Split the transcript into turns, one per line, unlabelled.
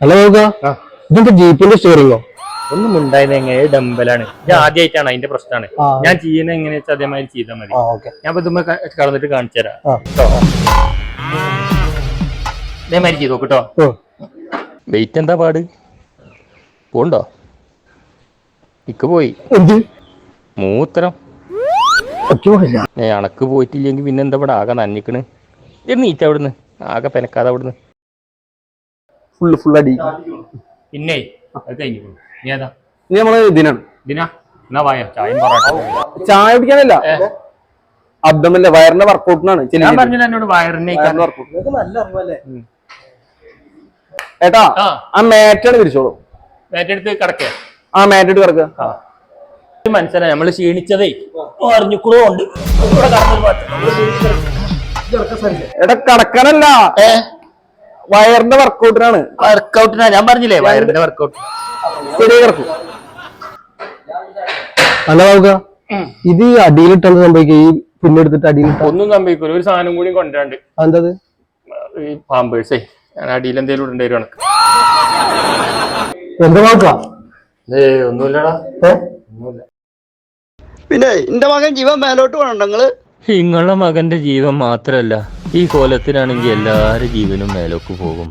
Hello നോക്ക ജീപ്പിന്റെ സ്റ്റോറിംഗോ
ഒന്നും ഉണ്ടായത് എങ്ങനെ? ഡംബലാണ് ഇത് ആദ്യമായിട്ടാണ് അതിന്റെ പ്രശ്നമാണ്. ഞാൻ ചെയ്യുന്ന എങ്ങനെ വെച്ചാൽ അതേമാതിരി ചെയ്താൽ മതി. ഞാൻ ഇതുമ്മ കടന്നിട്ട് കാണിച്ചു തരാം. അതേമാതിരി ഇതേമാതിരി ചെയ്തു കേട്ടോ വെയിറ്റ് എന്താ പാട്? പോണ്ടോ? ഇക്ക് പോയി. മൂത്രം. അണക്ക് പോയിട്ടില്ലെങ്കിൽ പിന്നെ എന്താ ഇവിടെ ആകെ നന്നിക്കണ് ഇത് നീറ്റ അവിടുന്ന്. ആകെ പെനക്കാതെ അവിടുന്ന്.
ഫുള്ള് ഫുൾ അടി
പിന്നെ അത് കഴിഞ്ഞു. നീ ഏതാ?
ഇനി നമ്മൾ
ദിനാണ് എന്നാ വായ? ചായം പൊറോട്ട
ചായ കുടിക്കാനല്ല. അബ്ദമല്ല? വയറിന്റെ വർക്കൗട്ടിനാണ്
ഞാൻ പറഞ്ഞില്ല എന്നോട് വയറിനെ
ഏട്ടാ
ആ.
ആ മാറ്റാണ് തിരിച്ചോളൂ.
ഏറ്റെടുത്ത് കിടക്കേ.
ആ മാറ്റിട്ട് കിടക്കുക
മനസ്സിലായി? നമ്മൾ ക്ഷീണിച്ചതേ. കടന്നൊരു പാട്ട്.
എടാ കടക്കാനല്ല
ഏ?
വയറിന്റെ വർക്കൗട്ടിനാണ്
വർക്കൗട്ടിനാ ഞാൻ പറഞ്ഞില്ലേ വയറിന്റെ വർക്കൗട്ട്
ശരി കിടക്കും അല്ല നോക്ക ഇത് അടിയിലിട്ടാണ് സംഭവിക്കുക ഈ പിന്നെടുത്തിട്ട് അടിയിലിട്ട
ഒന്നും സംഭവിക്കൂല. ഒരു സാധനം കൂടി കൊണ്ടുവരാണ്ട്.
എന്തത്
ഈ പാമ്പേഴ്സേ ഞാൻ അടിയിൽ എന്തെങ്കിലും ഇടേണ്ടി വരും എനക്ക്.
എന്താ നോക്ക
ഒന്നുമില്ലടാ.
പിന്നെ എന്റെ മകൻ ജീവൻ മേലോട്ട് പോകണ്ട നിങ്ങൾ.
നിങ്ങളെ മകന്റെ ജീവൻ മാത്രല്ല ഈ കോലത്തിലാണെങ്കിൽ എല്ലാവരുടെ ജീവനും മേലോക്ക് പോകും.